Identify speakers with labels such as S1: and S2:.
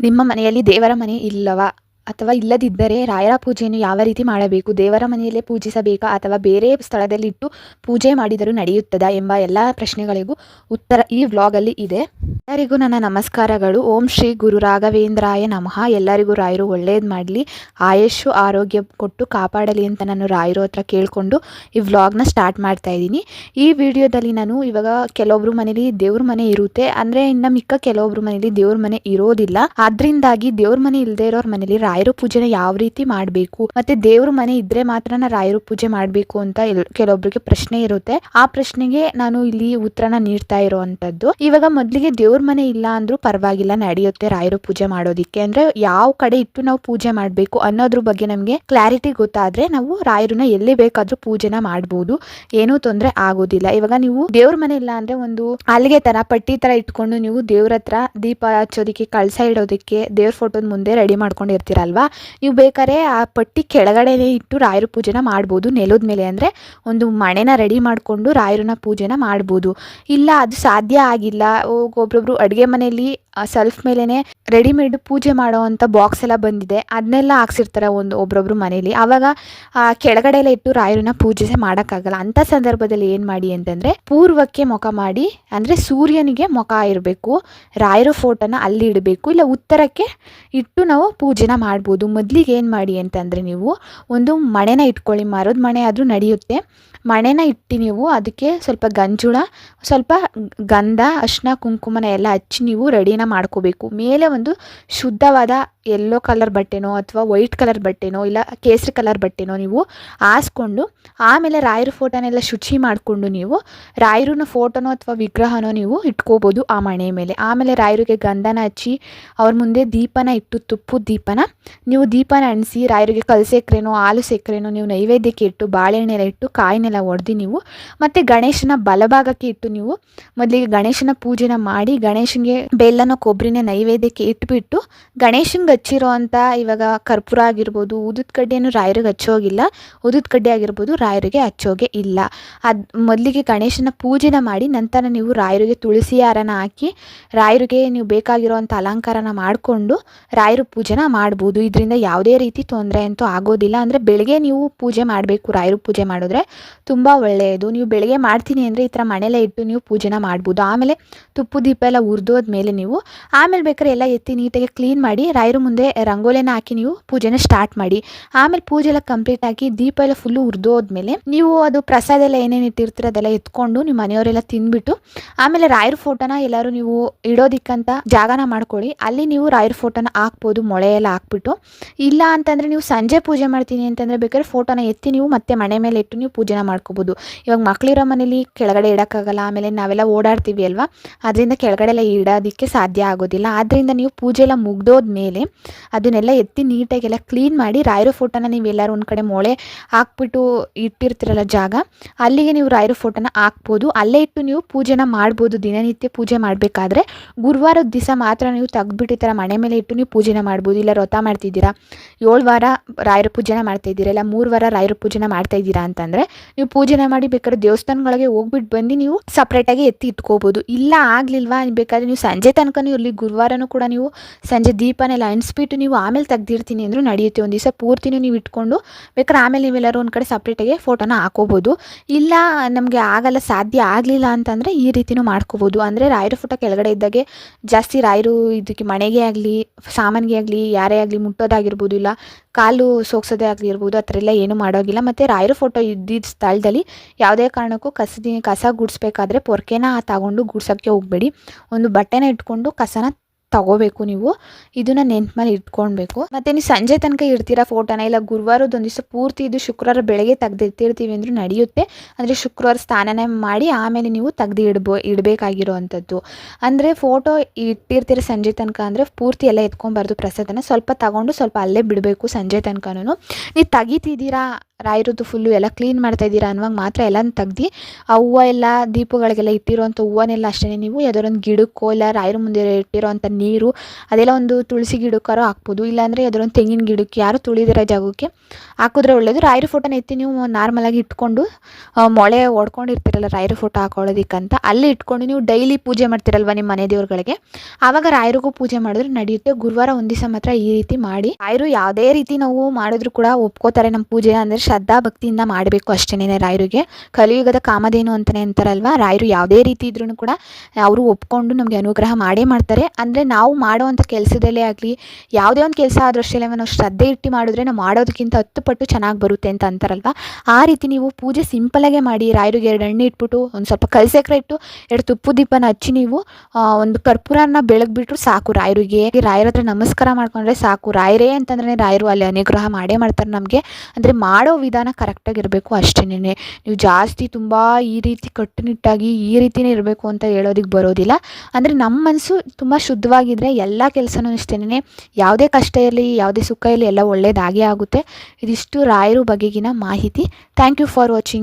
S1: ನಿಮ್ಮ ಮನೆಯಲ್ಲಿ ದೇವರ ಮನೆ ಇಲ್ಲವಾ? ಅಥವಾ ಇಲ್ಲದಿದ್ದರೆ ರಾಯರ ಪೂಜೆಯನ್ನು ಯಾವ ರೀತಿ ಮಾಡಬೇಕು, ದೇವರ ಮನೆಯಲ್ಲೇ ಪೂಜಿಸಬೇಕಾ ಅಥವಾ ಬೇರೆ ಸ್ಥಳದಲ್ಲಿಟ್ಟು ಪೂಜೆ ಮಾಡಿದರೂ ನಡೆಯುತ್ತದಾ ಎಂಬ ಎಲ್ಲ ಪ್ರಶ್ನೆಗಳಿಗೂ ಉತ್ತರ ಈ ವ್ಲಾಗಲ್ಲಿ ಇದೆ. ಎಲ್ಲರಿಗೂ ನನ್ನ ನಮಸ್ಕಾರಗಳು. ಓಂ ಶ್ರೀ ಗುರು ರಾಘವೇಂದ್ರಾಯ ನಮಃ. ಎಲ್ಲರಿಗೂ ರಾಯರು ಒಳ್ಳೆಯದು ಮಾಡಲಿ. ಆಯುಷು ಆರೋಗ್ಯ ಕೊಟ್ಟು ಕಾಪಾಡಲಿ ಅಂತ ನಾನು ರಾಯರು ಹತ್ರ ಕೇಳಿಕೊಂಡು ಈ ವ್ಲಾಗ್ನ ಸ್ಟಾರ್ಟ್ ಮಾಡ್ತಾ ಇದ್ದೀನಿ. ಈ ವಿಡಿಯೋದಲ್ಲಿ ನಾನು ಇವಾಗ ಕೆಲವೊಬ್ರು ಮನೇಲಿ ದೇವ್ರ ಮನೆ ಇರುತ್ತೆ. ಅಂದರೆ ಇನ್ನು ಮಿಕ್ಕ ಕೆಲವೊಬ್ರು ಮನೇಲಿ ದೇವ್ರ ಮನೆ ಇರೋದಿಲ್ಲ. ಆದ್ರಿಂದಾಗಿ ದೇವ್ರ ಮನೆ ಇಲ್ಲದೆ ಇರೋರ್ ಮನೇಲಿ ರಾಯರು ಪೂಜೆನ ಯಾವ ರೀತಿ ಮಾಡಬೇಕು? ಮತ್ತೆ ದೇವ್ರ ಮನೆ ಇದ್ರೆ ಮಾತ್ರ ರಾಯರು ಪೂಜೆ ಮಾಡಬೇಕು ಅಂತ ಕೆಲವೊಬ್ಬರಿಗೆ ಪ್ರಶ್ನೆ ಇರುತ್ತೆ. ಆ ಪ್ರಶ್ನೆಗೆ ನಾನು ಇಲ್ಲಿ ಉತ್ತರನ ನೀಡ್ತಾ ಇರುವಂತದ್ದು ಇವಾಗ ಮೊದಲಿಗೆ ದೇವ್ರ ಮನೆ ಇಲ್ಲ ಅಂದ್ರು ಪರವಾಗಿಲ್ಲ ನಡೆಯುತ್ತೆ ರಾಯರು ಪೂಜೆ ಮಾಡೋದಿಕ್ಕೆ. ಅಂದ್ರೆ ಯಾವ ಕಡೆ ಇಟ್ಟು ನಾವು ಪೂಜೆ ಮಾಡಬೇಕು ಅನ್ನೋದ್ರ ಬಗ್ಗೆ ನಮಗೆ ಕ್ಲಾರಿಟಿ ಗೊತ್ತಾದ್ರೆ ನಾವು ರಾಯರನ್ನ ಎಲ್ಲಿ ಬೇಕಾದ್ರೂ ಪೂಜೆನ ಮಾಡ್ಬೋದು. ಏನೂ ತೊಂದರೆ ಆಗೋದಿಲ್ಲ. ಇವಾಗ ನೀವು ದೇವ್ರ ಮನೆ ಇಲ್ಲ ಅಂದ್ರೆ ಒಂದು ಅಲ್ಲಿಗೆ ತರ ಪಟ್ಟಿ ತರ ಇಟ್ಕೊಂಡು ನೀವು ದೇವ್ರ ದೀಪ ಹಚ್ಚೋದಿಕ್ಕೆ, ಕಳಸ ಇಡೋದಿಕ್ಕೆ ದೇವ್ರ ಫೋಟೋದ ಮುಂದೆ ರೆಡಿ ಮಾಡ್ಕೊಂಡಿರ್ತೀರಲ್ವಾ ನೀವು ಬೇಕಾದ್ರೆ ಆ ಪಟ್ಟಿ ಕೆಳಗಡೆನೆ ಇಟ್ಟು ರಾಯರ ಪೂಜೆನ ಮಾಡ್ಬೋದು. ನೆಲದ ಮೇಲೆ ಅಂದರೆ ಒಂದು ಮಣೆನ ರೆಡಿ ಮಾಡಿಕೊಂಡು ರಾಯರನ್ನ ಪೂಜೆನ ಮಾಡ್ಬೋದು. ಇಲ್ಲ, ಅದು ಸಾಧ್ಯ ಆಗಿಲ್ಲ. ಒಬ್ಬೊಬ್ರು ಅಡುಗೆ ಮನೆಯಲ್ಲಿ ಸೆಲ್ಫ್ ಮೇಲೇ ರೆಡಿಮೇಡ್ ಪೂಜೆ ಮಾಡೋ ಅಂಥ ಬಾಕ್ಸ್ ಎಲ್ಲ ಬಂದಿದೆ. ಅದನ್ನೆಲ್ಲ ಹಾಕ್ಸಿರ್ತಾರೆ ಒಂದು ಒಬ್ರೊಬ್ರು ಮನೇಲಿ. ಆವಾಗ ಕೆಳಗಡೆ ಎಲ್ಲ ಇಟ್ಟು ರಾಯರನ್ನ ಪೂಜೆ ಮಾಡೋಕ್ಕಾಗಲ್ಲ. ಅಂಥ ಸಂದರ್ಭದಲ್ಲಿ ಏನು ಮಾಡಿ ಅಂತಂದರೆ, ಪೂರ್ವಕ್ಕೆ ಮುಖ ಮಾಡಿ, ಅಂದರೆ ಸೂರ್ಯನಿಗೆ ಮುಖ ಇರಬೇಕು. ರಾಯರ ಫೋಟೋನ ಅಲ್ಲಿ ಇಡಬೇಕು. ಇಲ್ಲ ಉತ್ತರಕ್ಕೆ ಇಟ್ಟು ನಾವು ಪೂಜೆನ ಮಾಡ್ಬೋದು. ಮೊದಲಿಗೆ ಏನು ಮಾಡಿ ಅಂತಂದರೆ ನೀವು ಒಂದು ಮಣೆನ ಇಟ್ಕೊಳ್ಳಿ. ಮರದ ಮಣೆ ಆದರೂ ನಡೆಯುತ್ತೆ. ಮಣೆನ ಇಟ್ಟು ನೀವು ಅದಕ್ಕೆ ಸ್ವಲ್ಪ ಗಂಜುಳ, ಸ್ವಲ್ಪ ಗಂಧ ಅಶ್ನ ಕುಂಕುಮನ ಎಲ್ಲ ಹಚ್ಚಿ ನೀವು ರೆಡಿನ ಮಾಡ್ಕೋಬೇಕು. ಮೇಲೆ ಒಂದು ಶುದ್ಧವಾದ ಯೆಲ್ಲೋ ಕಲರ್ ಬಟ್ಟೆನೋ ಅಥವಾ ವೈಟ್ ಕಲರ್ ಬಟ್ಟೆನೋ ಇಲ್ಲ ಕೇಸರಿ ಕಲರ್ ಬಟ್ಟೆನೋ ನೀವು ಹಾಸ್ಕೊಂಡು, ಆಮೇಲೆ ರಾಯರ ಫೋಟೋನೆಲ್ಲ ಶುಚಿ ಮಾಡಿಕೊಂಡು ನೀವು ರಾಯರನ ಫೋಟೋನೋ ಅಥವಾ ವಿಗ್ರಹನೋ ನೀವು ಇಟ್ಕೋಬೋದು ಆ ಮಣೆ ಮೇಲೆ. ಆಮೇಲೆ ರಾಯರಿಗೆ ಗಂಧನ ಹಚ್ಚಿ, ಅವ್ರ ಮುಂದೆ ದೀಪನ ಇಟ್ಟು ತುಪ್ಪು ದೀಪನ ನೀವು ದೀಪನ ಅಣಿಸಿ, ರಾಯರಿಗೆ ಕಲ್ಸೆಕ್ರೆನೋ ಹಾಲು ಸಕ್ಕರೆನೋ ನೀವು ನೈವೇದ್ಯಕ್ಕೆ ಇಟ್ಟು, ಬಾಳೆಹಣ್ಣೆಲ್ಲ ಇಟ್ಟು, ಕಾಯಿನೆಲ್ಲ ಒಡೆದು ನೀವು ಮತ್ತು ಗಣೇಶನ ಬಲಭಾಗಕ್ಕೆ ಇಟ್ಟು ನೀವು ಮೊದಲಿಗೆ ಗಣೇಶನ ಪೂಜೆನ ಮಾಡಿ ಗಣೇಶನಿಗೆ ಬೆಲ್ಲನ ಕೊಬ್ಬರಿನ ನೈವೇದ್ಯಕ್ಕೆ ಇಟ್ಬಿಟ್ಟು ಗಣೇಶನ್ಗೆ ಹಚ್ಚಿರೋ ಅಂಥ ಇವಾಗ ಕರ್ಪೂರ ಆಗಿರ್ಬೋದು ಊದದ ಕಡ್ಡಿಯನ್ನು ರಾಯರಿಗೆ ಹಚ್ಚೋಗಿಲ್ಲ ಊದದ ಕಡ್ಡಿ ಆಗಿರ್ಬೋದು, ರಾಯರಿಗೆ ಹಚ್ಚೋಗೆ ಇಲ್ಲ. ಅದು ಮೊದಲಿಗೆ ಗಣೇಶನ ಪೂಜೆನ ಮಾಡಿ ನಂತರ ನೀವು ರಾಯರಿಗೆ ತುಳಸಿ ಹಾರನ ಹಾಕಿ, ರಾಯರಿಗೆ ನೀವು ಬೇಕಾಗಿರೋವಂಥ ಅಲಂಕಾರನ ಮಾಡಿಕೊಂಡು ರಾಯರು ಪೂಜೆನ ಮಾಡ್ಬೋದು. ಇದರಿಂದ ಯಾವುದೇ ರೀತಿ ತೊಂದರೆ ಅಂತೂ ಆಗೋದಿಲ್ಲ. ಅಂದರೆ ಬೆಳಗ್ಗೆ ನೀವು ಪೂಜೆ ಮಾಡಬೇಕು, ರಾಯರು ಪೂಜೆ ಮಾಡಿದ್ರೆ ತುಂಬ ಒಳ್ಳೆಯದು. ನೀವು ಬೆಳಗ್ಗೆ ಮಾಡ್ತೀನಿ ಅಂದರೆ ಈ ಥರ ಮನೆಯಲ್ಲೇ ಇಟ್ಟು ನೀವು ಪೂಜೆನ ಮಾಡ್ಬೋದು. ಆಮೇಲೆ ತುಪ್ಪು ದೀಪ ಎಲ್ಲ ಉರಿದೋದ್ಮೇಲೆ ನೀವು ಆಮೇಲೆ ಬೇಕಾದ್ರೆ ಎಲ್ಲ ಎತ್ತಿ ನೀಟಾಗಿ ಕ್ಲೀನ್ ಮಾಡಿ, ರಾಯರ ಮುಂದೆ ರಂಗೋಲಿನ ಹಾಕಿ ನೀವು ಪೂಜೆನ ಸ್ಟಾರ್ಟ್ ಮಾಡಿ. ಆಮೇಲೆ ಪೂಜೆ ಎಲ್ಲ ಕಂಪ್ಲೀಟ್ ಆಗಿ ದೀಪ ಎಲ್ಲ ಫುಲ್ಲು ಉರಿದೋದ್ಮೇಲೆ ನೀವು ಅದು ಪ್ರಸಾದ ಎಲ್ಲ ಏನೇನು ಇಟ್ಟಿರ್ತೀರ ಅದೆಲ್ಲ ಎತ್ಕೊಂಡು ನಿಮ್ಮ ಮನೆಯವರೆಲ್ಲ ತಿನ್ಬಿಟ್ಟು ಆಮೇಲೆ ರಾಯರ ಫೋಟೋನ ಎಲ್ಲರೂ ನೀವು ಇಡೋದಿಕ್ಕಂತ ಜಾಗನ ಮಾಡ್ಕೊಳ್ಳಿ. ಅಲ್ಲಿ ನೀವು ರಾಯರ ಫೋಟೋನ ಹಾಕ್ಬೋದು, ಮೊಳೆ ಎಲ್ಲ ಹಾಕ್ಬಿಟ್ಟು. ಇಲ್ಲ ಅಂತಂದರೆ ನೀವು ಸಂಜೆ ಪೂಜೆ ಮಾಡ್ತೀನಿ ಅಂತಂದರೆ ಬೇಕಾದ್ರೆ ಫೋಟೋನ ಎತ್ತಿ ನೀವು ಮತ್ತೆ ಮನೆ ಮೇಲೆ ಇಟ್ಟು ನೀವು ಪೂಜೆನ ಮಾಡ್ಕೋಬೋದು. ಇವಾಗ ಮಕ್ಳಿರೋ ಮನೇಲಿ ಕೆಳಗಡೆ ಇಡೋಕ್ಕಾಗಲ್ಲ, ಆಮೇಲೆ ನಾವೆಲ್ಲ ಓಡಾಡ್ತೀವಿ ಅಲ್ವಾ? ಅದರಿಂದ ಕೆಳಗಡೆ ಎಲ್ಲ ಇಡೋದಕ್ಕೆ ಸಾಧ್ಯ ಆಗೋದಿಲ್ಲ. ಆದ್ದರಿಂದ ನೀವು ಪೂಜೆ ಎಲ್ಲ ಮುಗ್ದೋದ್ಮೇಲೆ ಅದನ್ನೆಲ್ಲ ಎತ್ತಿ ನೀಟಾಗೆಲ್ಲ ಕ್ಲೀನ್ ಮಾಡಿ ರಾಯರ ಫೋಟೋನ ನೀವು ಎಲ್ಲರೂ ಒಂದು ಕಡೆ ಮೊಳೆ ಹಾಕ್ಬಿಟ್ಟು ಇಟ್ಟಿರ್ತಿರಲ್ಲ ಜಾಗ, ಅಲ್ಲಿಗೆ ನೀವು ರಾಯರ ಫೋಟೋನ ಹಾಕ್ಬೋದು. ಅಲ್ಲೇ ಇಟ್ಟು ನೀವು ಪೂಜೆನ ಮಾಡ್ಬೋದು. ದಿನನಿತ್ಯ ಪೂಜೆ ಮಾಡಬೇಕಾದ್ರೆ ಗುರುವಾರದ ದಿವಸ ಮಾತ್ರ ನೀವು ತೆಗ್ದ್ಬಿಟ್ಟು ಈ ಥರ ಮನೆ ಮೇಲೆ ಇಟ್ಟು ನೀವು ಪೂಜೆನ ಮಾಡ್ಬೋದು. ಇಲ್ಲ ವ್ರತ ಮಾಡ್ತಿದ್ದೀರಾ, ಏಳು ವಾರ ರಾಯರ ಪೂಜೆನ ಮಾಡ್ತಾ ಇದ್ದೀರಾ ಇಲ್ಲ ಮೂರು ವಾರ ರಾಯರ ಪೂಜೆನ ಮಾಡ್ತಾ ಇದ್ದೀರಾ ಅಂತಂದರೆ ನೀವು ಪೂಜೆನ ಮಾಡಿ ಬೇಕಾದ್ರೆ ದೇವಸ್ಥಾನಗಳಿಗೆ ಹೋಗ್ಬಿಟ್ಟು ಬಂದು ನೀವು ಸಪ್ರೇಟಾಗಿ ಎತ್ತಿ ಇಟ್ಕೋಬೋದು. ಇಲ್ಲ ಆಗಲಿಲ್ವಾ? ಬೇಕಾದ್ರೆ ನೀವು ಸಂಜೆ ತನಕನೂ ಇರಲಿ ಗುರುವಾರನೂ ಕೂಡ ನೀವು ಸಂಜೆ ದೀಪನೆಲ್ಲ ಅಣಿಸ್ಬಿಟ್ಟು ನೀವು ಆಮೇಲೆ ತೆಗ್ದಿರ್ತೀನಿ ಅಂದರೂ ನಡೆಯುತ್ತೆ. ಒಂದು ದಿವಸ ಪೂರ್ತಿನೂ ನೀವು ಇಟ್ಕೊಂಡು ಬೇಕಾದ್ರೆ ಆಮೇಲೆ ನೀವೆಲ್ಲರೂ ಒಂದು ಕಡೆ ಸಪ್ರೇಟಾಗಿ ಫೋಟೋನ ಹಾಕೋಬೋದು. ಇಲ್ಲ ನಮಗೆ ಆಗಲ್ಲ, ಸಾಧ್ಯ ಆಗಲಿಲ್ಲ ಅಂತಂದರೆ ಈ ರೀತಿನೂ ಮಾಡ್ಕೋಬೋದು. ಅಂದರೆ ರಾಯರ ಫೋಟೋ ಕೆಳಗಡೆ ಇದ್ದಾಗೆ ಜಾಸ್ತಿ ರಾಯರು ಇದಕ್ಕೆ ಮನೆಗೆ ಆಗಲಿ, ಸಾಮಾನಿಗೆ ಆಗಲಿ, ಯಾರೇ ಆಗಲಿ ಮುಟ್ಟೋದಾಗಿರ್ಬೋದು ಇಲ್ಲ, ಕಾಲು ಸೋಗ್ಸೋದೇ ಆಗಿರ್ಬೋದು ಆ ಥರ ಎಲ್ಲ ಏನೂ ಮಾಡೋಗಿಲ್ಲ. ಮತ್ತು ರಾಯರು ಫೋಟೋ ಇದ್ದಿದ್ದ ಸ್ಥಳದಲ್ಲಿ ಯಾವುದೇ ಕಾರಣಕ್ಕೂ ಕಸದಿ, ಕಸ ಗುಡಿಸ್ಬೇಕಾದ್ರೆ ಪೊರ್ಕೆನ ತಗೊಂಡು ಗುಡ್ಸೋಕ್ಕೆ ಹೋಗಬೇಡಿ. ಒಂದು ಬಟ್ಟೆನ ಇಟ್ಕೊಂಡು ಕಸನ ತಗೋಬೇಕು ನೀವು. ಇದನ್ನ ನೆನ್ಪು ಮೇಲೆ ಇಟ್ಕೊಳ್ಬೇಕು. ಮತ್ತೆ ನೀವು ಸಂಜೆ ತನಕ ಇರ್ತೀರಾ ಫೋಟೋನ? ಇಲ್ಲ ಗುರುವಾರದ ಒಂದು ದಿವಸ ಪೂರ್ತಿ ಇದು ಶುಕ್ರವಾರ ಬೆಳಗ್ಗೆ ತೆಗೆದಿರ್ತಿರ್ತೀವಿ ಅಂದರೂ ನಡೆಯುತ್ತೆ. ಅಂದರೆ ಶುಕ್ರವಾರ ಸ್ನಾನನೇ ಮಾಡಿ ಆಮೇಲೆ ನೀವು ತೆಗ್ದು ಇಡ್ಬೋ ಇಡಬೇಕಾಗಿರೋವಂಥದ್ದು ಅಂದರೆ ಫೋಟೋ ಇಟ್ಟಿರ್ತೀರ ಸಂಜೆ ತನಕ ಅಂದರೆ ಪೂರ್ತಿ ಎಲ್ಲ ಎತ್ಕೊಬಾರ್ದು ಪ್ರಸಾದನ. ಸ್ವಲ್ಪ ತಗೊಂಡು ಸ್ವಲ್ಪ ಅಲ್ಲೇ ಬಿಡಬೇಕು ಸಂಜೆ ತನಕನೂ ನೀವು ತೆಗಿತಿದ್ದೀರಾ? ರಾಯರದ್ದು ಫುಲ್ಲು ಎಲ್ಲ ಕ್ಲೀನ್ ಮಾಡ್ತಾ ಇದ್ದೀರಾ ಅನ್ನುವಾಗ ಮಾತ್ರ ಎಲ್ಲನೂ ತೆಗ್ದು, ಆ ಹೂವು ಎಲ್ಲ ದೀಪಗಳಿಗೆಲ್ಲ ಇಟ್ಟಿರೋಂಥ ಹೂವನ್ನೆಲ್ಲ ಅಷ್ಟೇ ನೀವು ಯಾವ್ದಾರೊಂದು ಗಿಡಕ್ಕೋ ಇಲ್ಲ ರಾಯರ ಮುಂದೆ ಇಟ್ಟಿರೋಂಥ ನೀರು, ಅದೆಲ್ಲ ಒಂದು ತುಳಸಿ ಗಿಡಕ್ಕಾರೋ ಹಾಕ್ಬೋದು. ಇಲ್ಲಾಂದರೆ ಯಾವ್ದಾರೊಂದು ತೆಂಗಿನ ಗಿಡಕ್ಕೆ ಯಾರು ತುಳಿದಿರೋ ಜಾಗಕ್ಕೆ ಹಾಕಿದ್ರೆ ಒಳ್ಳೆಯದು ರಾಯರ ಫೋಟೋನ ಎತ್ತಿ ನೀವು ನಾರ್ಮಲಾಗಿ ಇಟ್ಕೊಂಡು ಮೊಳೆ ಓಡ್ಕೊಂಡಿರ್ತೀರಲ್ಲ ರಾಯರ ಫೋಟೋ ಹಾಕೊಳ್ಳೋದಕ್ಕಂತ, ಅಲ್ಲಿ ಇಟ್ಕೊಂಡು ನೀವು ಡೈಲಿ ಪೂಜೆ ಮಾಡ್ತಿರಲ್ವ ನಿಮ್ಮ ಮನೆ ದೇವ್ರುಗಳಿಗೆ? ಆವಾಗ ರಾಯರಿಗೂ ಪೂಜೆ ಮಾಡಿದ್ರೆ ನಡೆಯುತ್ತೆ. ಗುರುವಾರ ಒಂದು ದಿವಸ ಮಾತ್ರ ಈ ರೀತಿ ಮಾಡಿ, ರಾಯರು ಯಾವುದೇ ರೀತಿ ನಾವು ಮಾಡಿದ್ರು ಕೂಡ ಒಪ್ಕೋತಾರೆ ನಮ್ಮ ಪೂಜೆ ಅಂದರೆ ಶ್ರದ್ಧಾ ಭಕ್ತಿಯಿಂದ ಮಾಡಬೇಕು ಅಷ್ಟೇನೆ ರಾಯರಿಗೆ. ಕಲಿಯುಗದ ಕಾಮಧೇನು ಅಂತಲೇ ಅಂತಾರಲ್ವ? ರಾಯರು ಯಾವುದೇ ರೀತಿ ಇದ್ರೂ ಕೂಡ ಅವರು ಒಪ್ಕೊಂಡು ನಮಗೆ ಅನುಗ್ರಹ ಮಾಡೇ ಮಾಡ್ತಾರೆ. ಅಂದರೆ ನಾವು ಮಾಡೋವಂಥ ಕೆಲಸದಲ್ಲೇ ಆಗಲಿ, ಯಾವುದೇ ಒಂದು ಕೆಲಸ ಆದರೂ ಅಷ್ಟೇ ನಾವು ಶ್ರದ್ಧೆ ಇಟ್ಟು ಮಾಡಿದ್ರೆ ನಾವು ಮಾಡೋದಕ್ಕಿಂತ ಹತ್ತು ಪಟ್ಟು ಚೆನ್ನಾಗಿ ಬರುತ್ತೆ ಅಂತ ಅಂತಾರಲ್ವ? ಆ ರೀತಿ ನೀವು ಪೂಜೆ ಸಿಂಪಲಾಗೆ ಮಾಡಿ, ರಾಯರಿಗೆ ಎರಡು ಎಣ್ಣೆ ಇಟ್ಬಿಟ್ಟು, ಒಂದು ಸ್ವಲ್ಪ ಕಲ್ಸಕ್ರೆ ಇಟ್ಟು, ಎರಡು ತುಪ್ಪು ದೀಪನ ಹಚ್ಚಿ ನೀವು ಒಂದು ಕರ್ಪೂರನ ಬೆಳಗ್ಬಿಟ್ರು ಸಾಕು ರಾಯರಿಗೆ. ರಾಯರ ಹತ್ರ ನಮಸ್ಕಾರ ಮಾಡ್ಕೊಂಡ್ರೆ ಸಾಕು. ರಾಯರೇ ಅಂತಂದ್ರೆ ರಾಯರು ಅಲ್ಲಿ ಅನುಗ್ರಹ ಮಾಡೇ ಮಾಡ್ತಾರೆ ನಮಗೆ. ಅಂದರೆ ಮಾಡೋ ವಿಧಾನ ಕರೆಕ್ಟಾಗಿರಬೇಕು ಅಷ್ಟೇನೆ ನೀವು ಜಾಸ್ತಿ ತುಂಬ ಈ ರೀತಿ ಕಟ್ಟುನಿಟ್ಟಾಗಿ ಈ ರೀತಿಯೇ ಇರಬೇಕು ಅಂತ ಹೇಳೋದಕ್ಕೆ ಬರೋದಿಲ್ಲ. ಅಂದರೆ ನಮ್ಮ ಮನಸ್ಸು ತುಂಬ ಶುದ್ಧವಾಗಿದ್ದರೆ ಎಲ್ಲ ಕೆಲಸನೂ ಅಷ್ಟೇನೆ ಯಾವುದೇ ಕಷ್ಟ ಇರಲಿ, ಯಾವುದೇ ಸುಖ ಇರಲಿ ಎಲ್ಲ ಒಳ್ಳೆಯದಾಗೇ ಆಗುತ್ತೆ. ಇದಿಷ್ಟು ರಾಯರು ಬಗೆಗಿನ ಮಾಹಿತಿ. Thank you for watching